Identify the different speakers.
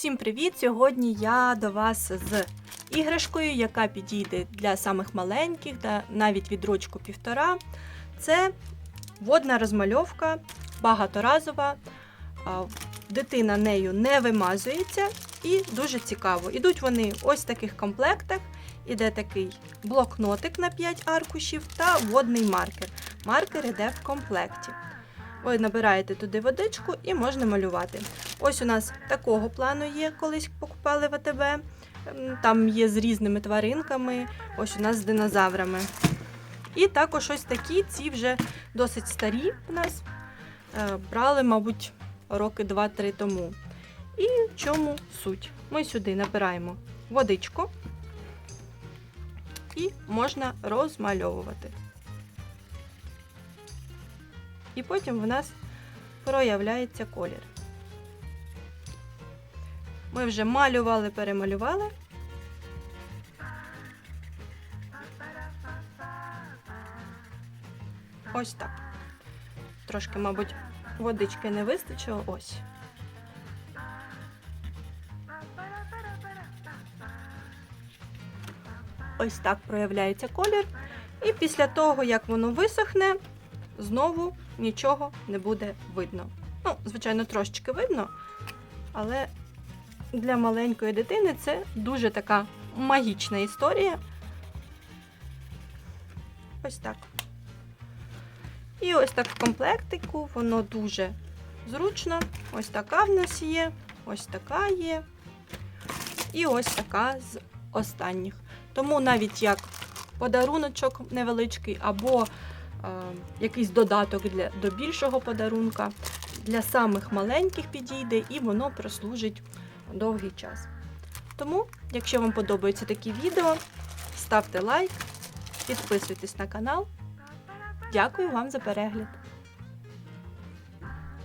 Speaker 1: Всім привіт! Сьогодні я до вас з іграшкою, яка підійде для самих маленьких, навіть від рочку півтора. Це водна розмальовка, багаторазова. Дитина нею не вимазується і дуже цікаво. Ідуть вони ось в таких комплектах. Іде такий блокнотик на 5 аркушів та водний маркер. Маркер іде в комплекті. Ви набираєте туди водичку і можна малювати. Ось у нас такого плану є, колись покупали в АТБ. Там є з різними тваринками, ось у нас з динозаврами. І також ось такі, ці вже досить старі у нас. Е, Брали, мабуть, роки 2-3 тому. І в чому суть? Ми сюди набираємо водичку і можна розмальовувати. І потім в нас проявляється колір. Ми вже малювали, перемалювали. Ось так. Трошки, мабуть, водички не вистачило. Ось. Ось так проявляється колір. І після того, як воно висохне, знову нічого не буде видно. Ну, звичайно, трошечки видно, але для маленької дитини це дуже така магічна історія. Ось так. І ось так в комплектику воно дуже зручно. Ось така в нас є, ось така є. І ось така з останніх. Тому навіть як подаруночок невеличкий, або якийсь додаток для, до більшого подарунка, для самих маленьких підійде і воно прослужить довгий час. Тому, якщо вам подобаються такі відео, ставте лайк, підписуйтесь на канал. Дякую вам за перегляд!